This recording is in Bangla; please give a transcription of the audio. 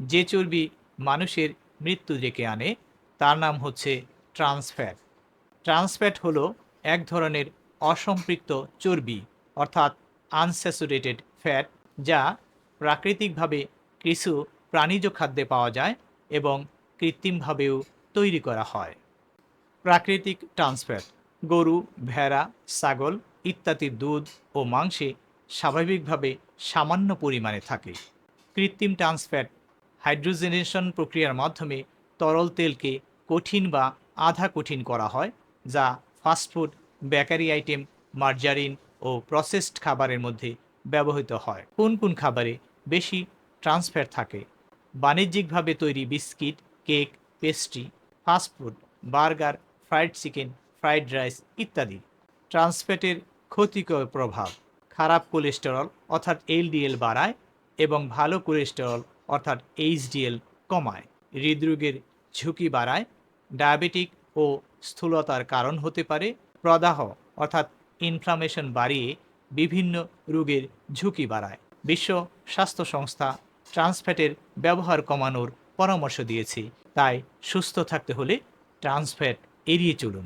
যে চর্বি মানুষের মৃত্যু ডেকে আনে, তার নাম হচ্ছে ট্রান্সফ্যাট ট্রান্সফ্যাট হলো এক ধরনের অসম্পৃক্ত চর্বি, অর্থাৎ আনস্যাচুরেটেড ফ্যাট, যা প্রাকৃতিকভাবে কিছু প্রাণীজ খাদ্যে পাওয়া যায় এবং কৃত্রিমভাবেও তৈরি করা হয়। প্রাকৃতিক ট্রান্সফ্যাট গরু, ভেড়া, ছাগল ইত্যাদির দুধ ও মাংসে স্বাভাবিকভাবে সামান্য পরিমাণে থাকে। কৃত্রিম ট্রান্সফ্যাট হাইড্রোজেনেশন প্রক্রিয়ার মাধ্যমে তরল তেলকে কঠিন বা আধা কঠিন করা হয়, যা fast food bakery item, margarine ও প্রসেসড খাবারের মধ্যে ব্যবহৃত হয়। কোন কোন খাবারে বেশি ট্রান্সফ্যাট থাকে? বাণিজ্যিকভাবে তৈরি biscuit, cake, pastry fast food burger, fried chicken, fried rice ইত্যাদি। ট্রান্সফ্যাটের ক্ষতিকর প্রভাব খারাপ কোলেস্টেরল অর্থাৎ এলডিএল বাড়ায় এবং ভালো কোলেস্টেরল অর্থাৎ এইচডিএল কমায়। হৃদরোগের ঝুঁকি বাড়ায়, ডায়াবেটিক ও স্থূলতার কারণ হতে পারে, প্রদাহ অর্থাৎ ইনফ্লামেশন বাড়িয়ে বিভিন্ন রোগের ঝুঁকি বাড়ায়। বিশ্ব স্বাস্থ্য সংস্থা ট্রান্সফ্যাটের ব্যবহার কমানোর পরামর্শ দিয়েছে। তাই সুস্থ থাকতে হলে ট্রান্সফ্যাট এড়িয়ে চলুন।